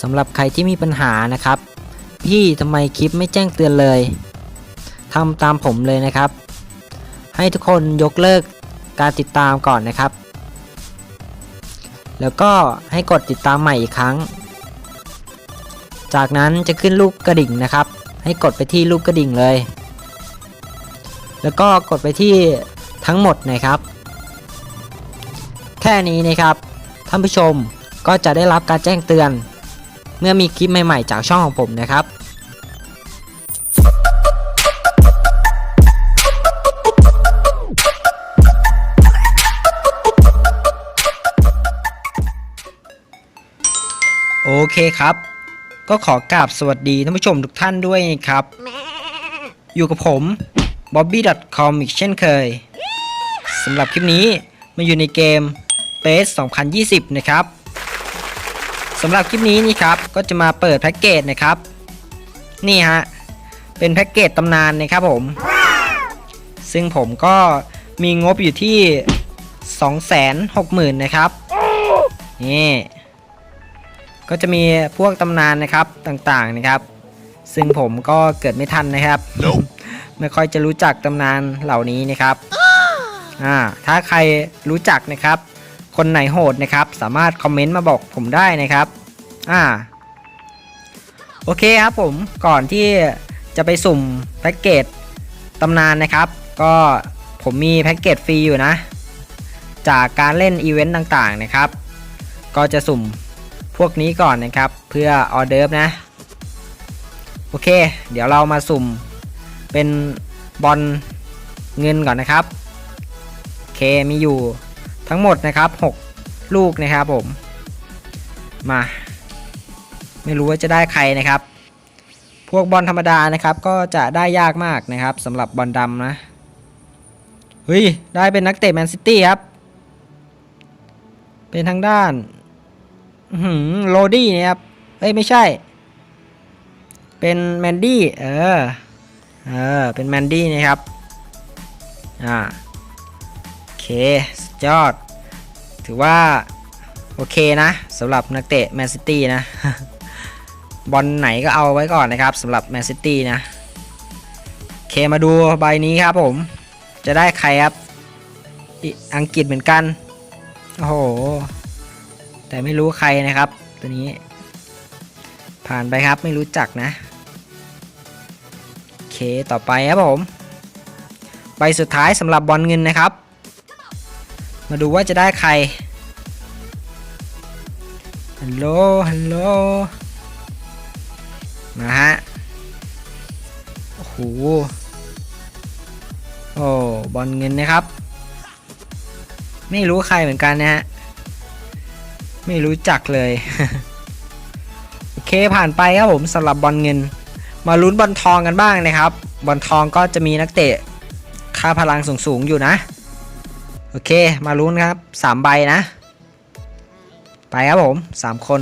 สำหรับใครที่มีปัญหานะครับ พี่ทำไมคลิปไม่แจ้งเตือนเลยทำตามผมเลยนะครับ ให้ทุกคนยกเลิกการติดตามก่อนนะครับ แล้วก็ให้กดติดตามใหม่อีกครั้ง จากนั้นจะขึ้นรูปกระดิ่งนะครับ ให้กดไปที่รูปกระดิ่งเลย แล้วก็กดไปที่ทั้งหมดนะครับ แค่นี้นะครับท่านผู้ชมก็จะได้รับการแจ้งเตือน เมื่อมีคลิปใหม่ๆจากช่องของผมนะครับโอเคครับ ก็ขอกราบสวัสดีท่านผู้ชมทุกท่านด้วยนะครับ อยู่กับผม bobby.com อีกเช่นเคยสำหรับคลิปนี้มาอยู่ในเกม p a c e 2020 นะครับ สำหรับคลิปนี้นี่ครับก็จะมาเปิดแพ็กเกจนะครับ นี่ฮะเป็นแพ็กเกจตำนานนะครับผม ซึ่งผมก็มีงบอยู่ที่ 260,000นะครับนี่ก็จะมีพวกตำนานนะครับต่างๆนะครับ ซึ่งผมก็เกิดไม่ทันนะครับ ไม่ค่อยจะรู้จักตำนานเหล่านี้นะครับอ่าถ้าใครรู้จักนะครับ คนไหนโหดนะครับ สามารถคอมเมนต์มาบอกผมได้นะครับ อ่า โอเคครับผม ก่อนที่จะไปสุ่มแพ็กเกจตำนานนะครับ ก็ผมมีแพ็กเกจฟรีอยู่นะ จากการเล่นอีเวนต์ต่างๆนะครับ ก็จะสุ่มพวกนี้ก่อนนะครับ เพื่อออเดิร์ฟนะ โอเค เดี๋ยวเรามาสุ่มเป็นบอลเงินก่อนนะครับ โอเคมีอยู่ ทั้งหมดนะครับ 6 ลูกนะครับผม มา ไม่รู้ว่าจะได้ใครนะครับ พวกบอลธรรมดานะครับ ก็จะได้ยากมากนะครับสำหรับบอลดำนะเฮ้ย ได้เป็นนักเตะแมนซิตี้ครับ เป็นทางด้านหือโรดี้นะครับ เอ้ย ไม่ใช่ เป็นแมนดี้ เออ เออ เป็นแมนดี้นะครับ อ่า เคสุดยอด ถือว่า โอเคนะสำหรับนักเตะแมนซิตี้นะ บอลไหนก็เอาไว้ก่อนนะครับสำหรับแมนซิตี้นะเคมาดูใบนี้ครับผม จะได้ใครครับอังกฤษเหมือนกัน โอ้โห แต่ไม่รู้ใครนะครับ ตัวนี้ ผ่านไปครับไม่รู้จักนะเคต่อไปครับผม ใบสุดท้ายสำหรับบอลเงินนะครับ มาดูว่าจะได้ใคร ฮัลโหล ฮัลโหล มาฮะ โอ้โห โอ้ บอลเงินนะครับ ไม่รู้ใครเหมือนกันนะฮะ ไม่รู้จักเลย โอเคผ่านไปครับผมสำหรับบอลเงิน มาลุ้นบอลทองกันบ้างนะครับ บอลทองก็จะมีนักเตะค่าพลังสูงๆอยู่นะ โอเค มาลุ้นครับสามใบนะ ไปครับผมสามคน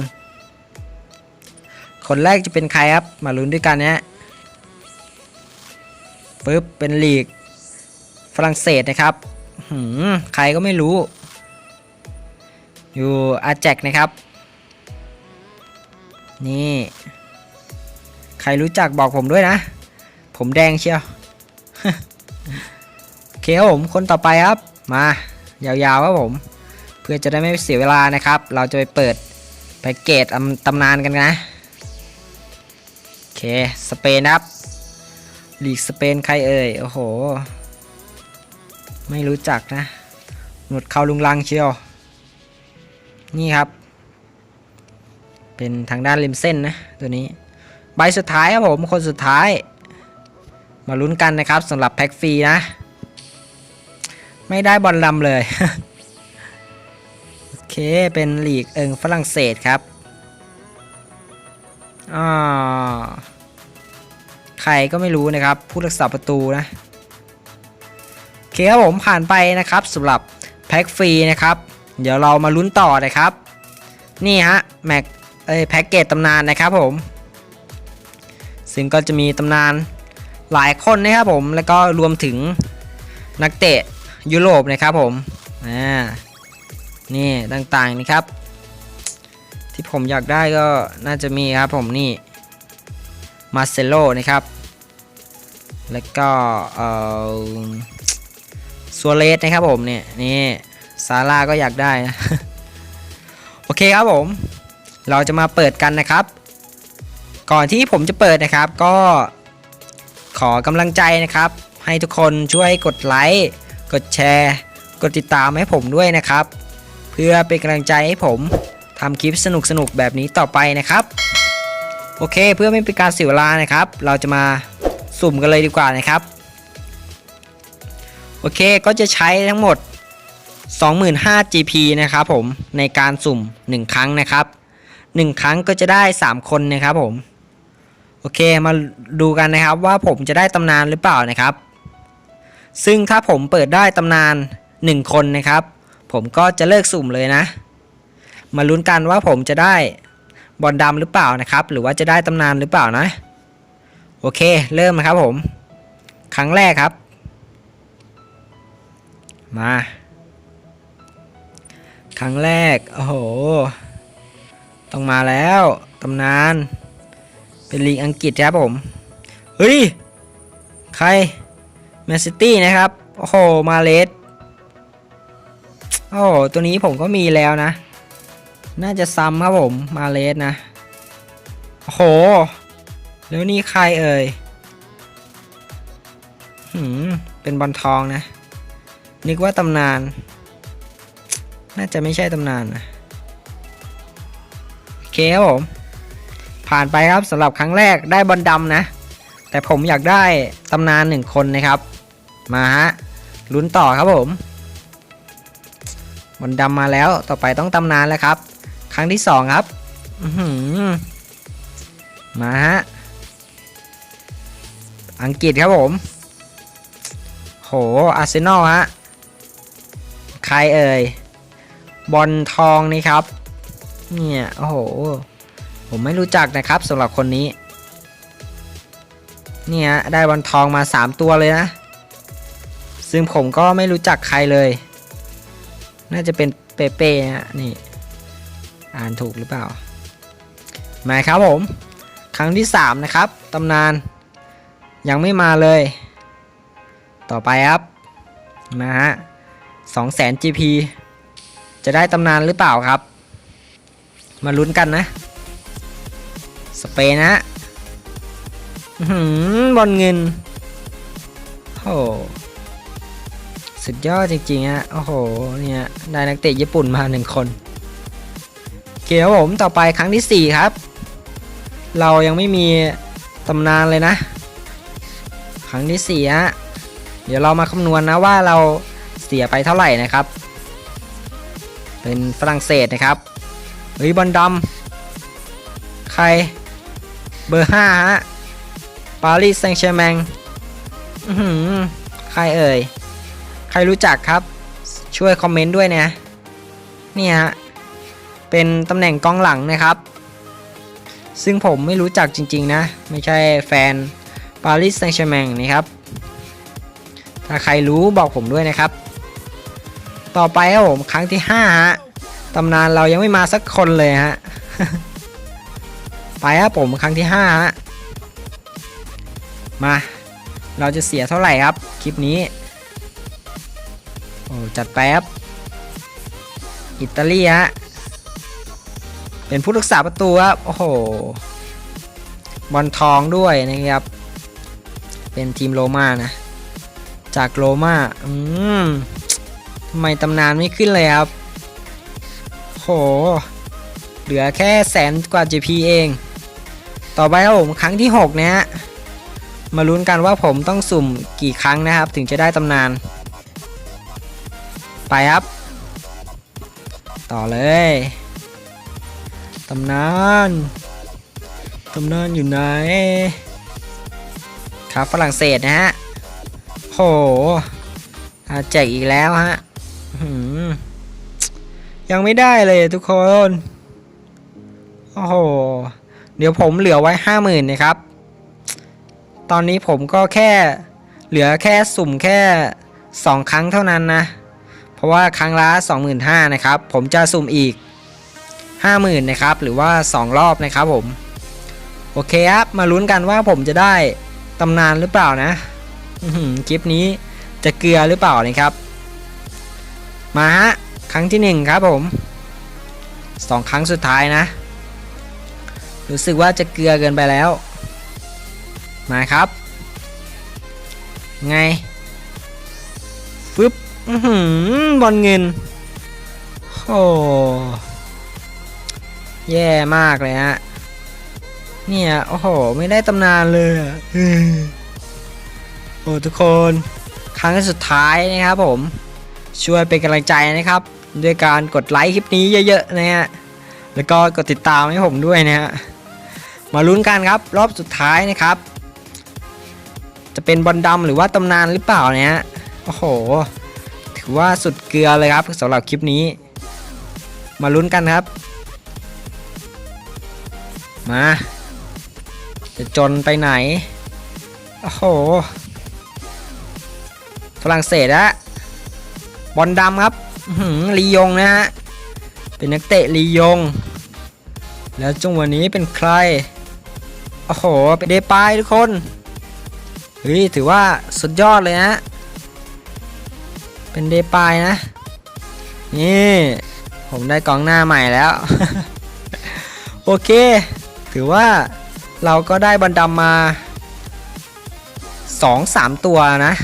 คนแรกจะเป็นใครครับ มาลุ้นด้วยกันนะฮะปึ๊บ เป็นลีก ฝรั่งเศสนะครับหืมใครก็ไม่รู้ อยู่อาแจกนะครับ นี่ ใครรู้จักบอกผมด้วยนะ ผมแดงเชียว โอเคครับผม คนต่อไปครับ มายาวๆครับผม เพื่อจะได้ไม่เสียเวลานะครับ เราจะไปเปิดแพ็กเกจตำนานกันนะโอเคสเปนครับลีกสเปนใครเอ่ยโอ้โห ไม่รู้จักนะ หนวดเขาลุงลังเชียว นี่ครับ เป็นทางด้านริมเส้นนะตัวนี้ ใบสุดท้ายครับผมคนสุดท้าย มาลุ้นกันนะครับสำหรับแพ็กฟรีนะ ไม่ได้บอลลำเลย โอเค เป็นลีกเอิงฝรั่งเศสครับอ่าใครก็ไม่รู้นะครับ ผู้รักษาประตูนะ โอเคครับผมผ่านไปนะครับสำหรับแพ็กฟรีนะครับ เดี๋ยวเรามาลุ้นต่อนะครับ นี่ฮะแม็กเอ้ยแพ็กเกจตำนานนะครับผม ซึ่งก็จะมีตำนานหลายคนนะครับผม แล้วก็รวมถึงนักเตะ ยุโรปนะครับผมอ่านี่ต่างๆนะครับ ที่ผมอยากได้ก็น่าจะมีครับผมนี่มาเซโลนะครับ แล้วก็เออซัวเรสนะครับผมเนี่ยนี่ซาร่าก็อยากได้นะโอเคครับผม เราจะมาเปิดกันนะครับ ก่อนที่ผมจะเปิดนะครับก็ขอกำลังใจนะครับ ให้ทุกคนช่วยกดไลค์ กดแชร์ กดติดตามให้ผมด้วยนะครับ เพื่อเป็นกำลังใจให้ผมทำคลิปสนุกๆแบบนี้ต่อไปนะครับ โอเคเพื่อไม่เป็นการเสียเวลานะครับ เราจะมาสุ่มกันเลยดีกว่านะครับ โอเคก็จะใช้ทั้งหมด 25,000 GP นะครับผมในการสุ่ม 1 ครั้งนะครับ 1 ครั้งก็จะได้ 3 คนนะครับผม โอเคมาดูกันนะครับว่าผมจะได้ตำนานหรือเปล่านะครับ ซึ่งถ้าผมเปิดได้ตำนาน 1 คนนะครับ ผมก็จะเลิกสุ่มเลยนะ มาลุ้นกันว่าผมจะได้บอลดำหรือเปล่านะครับ หรือว่าจะได้ตำนานหรือเปล่านะ โอเค เริ่มนะครับผม ครั้งแรกครับ มา ครั้งแรก โอ้โห ต้องมาแล้วตำนาน เป็นลีกอังกฤษครับผม เฮ้ย ใคร มนซิตี้นะครับ โอ้โห มาเลสโอ้โห ตัวนี้ผมก็มีแล้วนะ น่าจะซ้ำครับผม มาเลสนะ โอ้โห แล้วนี่ใครเอ่ยหืม เป็นบอลทองนะ นึกว่าตำนาน น่าจะไม่ใช่ตำนานนะโอเคครับผม ผ่านไปครับสำหรับครั้งแรกได้บอลดำนะแต่ผมอยากได้ตำนานหนึ่งคนนะครับ มาฮะลุ้นต่อครับผมบอลดำมาแล้วต่อไปต้องตำนานแล้วครับ ครั้งที่สองครับมาฮะอังกฤษครับผม โห อาร์เซนอลฮะ ใครเอ่ย บอลทองนี่ครับ เนี่ย โอ้โห ผมไม่รู้จักนะครับสำหรับคนนี้ เนี่ย ได้บอลทองมา 3 ตัวเลยนะ ซึ่งผมก็ไม่รู้จักใครเลย น่าจะเป็นเปเป้ฮะนี่ อ่านถูกหรือเปล่ามาครับผม ครั้งที่ 3 นะครับตำนาน ยังไม่มาเลย ต่อไปครับนะฮะสองแสน GP จะได้ตำนานหรือเปล่าครับ มาลุ้นกันนะ สเปนนะฮะอื้อหือบอลเงินโอ้ สุดยอดจริงๆฮะ โอ้โห เนี่ยได้นักเตะญี่ปุ่นมาหนึ่งคนเคครับผมต่อไปครั้งที่ 4 ครับ เรายังไม่มีตำนานเลยนะ ครั้งที่4ฮะ เดี๋ยวเรามาคำนวณนะว่าเราเสียไปเท่าไหร่นะครับ เป็นฝรั่งเศสนะครับ เฮ้ยบอลดำใคร เบอร์ห้าฮะ ปารีสแซงต์แชร์แมงใครเอ่ย ใครรู้จักครับ ช่วยคอมเมนต์ด้วยนะนี่ฮะเป็นตำแหน่งกองหลังนะครับ ซึ่งผมไม่รู้จักจริง ๆ นะ ไม่ใช่แฟนปารีสแซงต์แชร์แมงนะครับ ถ้าใครรู้บอกผมด้วยนะครับ ต่อไปครับผมครั้งที่5ฮะตำนานเรายังไม่มาสักคนเลยฮะไปครับผมครั้งที่5ฮะมา เราจะเสียเท่าไหร่ครับ คลิปนี้ โอ้จัดไปครับ อิตาลีฮะ เป็นผู้รักษาประตูครับ โอ้โห บอลทองด้วยนะครับ เป็นทีมโรม่านะ จากโรม่า อืมทำไมตำนานไม่ขึ้นเลยครับ โห เหลือแค่แสนกว่า GP เอง ต่อไปครับผมครั้งที่ 6 นะฮะ มาลุ้นกันว่าผมต้องสุ่มกี่ครั้งนะครับ ถึงจะได้ตำนาน ไปครับ ต่อเลยตำนานตำนานอยู่ไหน ครับฝรั่งเศสนะฮะโหอาแจกอีกแล้วฮะยังไม่ได้เลยทุกคน โอ้โห เดี๋ยวผมเหลือไว้ห้าหมื่นนะครับ ตอนนี้ผมก็แค่เหลือแค่สุ่มแค่สองครั้งเท่านั้นนะ เพราะว่าครั้งละ 25,000นะครับ ผมจะสุ่มอีก 50,000นะครับ หรือว่า 2 รอบนะครับผม โอเคครับ มาลุ้นกันว่าผมจะได้ตำนานหรือเปล่านะคลิปนี้จะเกลือหรือเปล่านะครับ มาฮะ ครั้งที่หนึ่งครับผมสองครั้งสุดท้ายนะ รู้สึกว่าจะเกลือเกินไปแล้ว มาครับ ไงฟึบ บอลเงินโอ้แย่มากเลยฮะ เนี่ย โอ้โห ไม่ได้ตำนานเลยโอ้ทุกคน ครั้งสุดท้ายนะครับผม ช่วยเป็นกำลังใจนะครับ ด้วยการกดไลค์คลิปนี้เยอะๆนะฮะ แล้วก็กดติดตามให้ผมด้วยนะฮะ มาลุ้นกันครับ รอบสุดท้ายนะครับ จะเป็นบอลดำหรือว่าตำนานหรือเปล่าเนี่ยฮะโอ้โห ว่าสุดเกลือเลยครับสำหรับคลิปนี้ มาลุ้นกันครับ มา จะจนไปไหน โอ้โหฝรั่งเศสอะบอลดำครับหือลียงนะฮะ เป็นนักเตะลียง แล้วจังหวะนี้เป็นใคร โอ้โห เป็นเดปายทุกคน เฮ้ย ถือว่าสุดยอดเลยนะ เป็นเดปายนะ นี่ ผมได้กองหน้าใหม่แล้ว โอเค ถือว่าเราก็ได้บันดำมา 2-3 ตัวนะ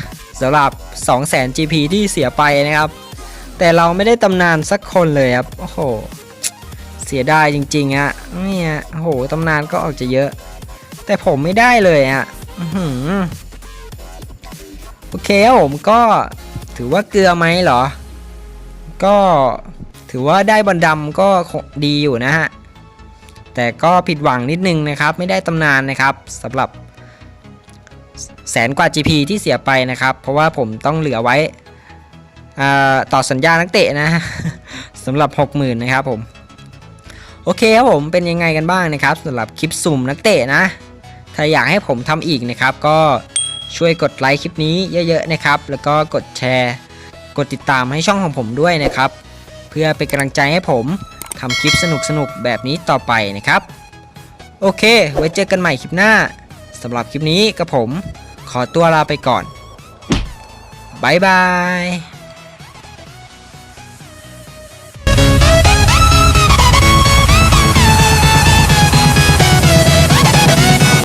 สำหรับ 200,000 GP ที่เสียไปนะครับ แต่เราไม่ได้ตำนานสักคนเลยครับ โอ้โห เสียดายจริงๆอะเนี่ยโอ้โหตำนานก็ออกจะเยอะ แต่ผมไม่ได้เลยอะโอเคผมก็ ถือว่าเกลือไหมเหรอ ก็ถือว่าได้บอลดำก็ดีอยู่นะฮะ แต่ก็ผิดหวังนิดนึงนะครับ ไม่ได้ตำนานนะครับสำหรับ แสนกว่า GP ที่เสียไปนะครับ เพราะว่าผมต้องเหลือไว้อ่าต่อสัญญานักเตะนะสำหรับ 60,000นะครับผม โอเคครับผมเป็นยังไงกันบ้างนะครับสำหรับคลิปสุ่มนักเตะนะ ถ้าอยากให้ผมทำอีกนะครับก็ ช่วยกดไลค์คลิปนี้เยอะๆนะครับ แล้วก็กดแชร์ กดติดตามให้ช่องของผมด้วยนะครับ เพื่อเป็นกำลังใจให้ผมทำคลิปสนุกๆแบบนี้ต่อไปนะครับ โอเค ไว้เจอกันใหม่คลิปหน้าสำหรับคลิปนี้กับผม ขอตัวลาไปก่อนบายบาย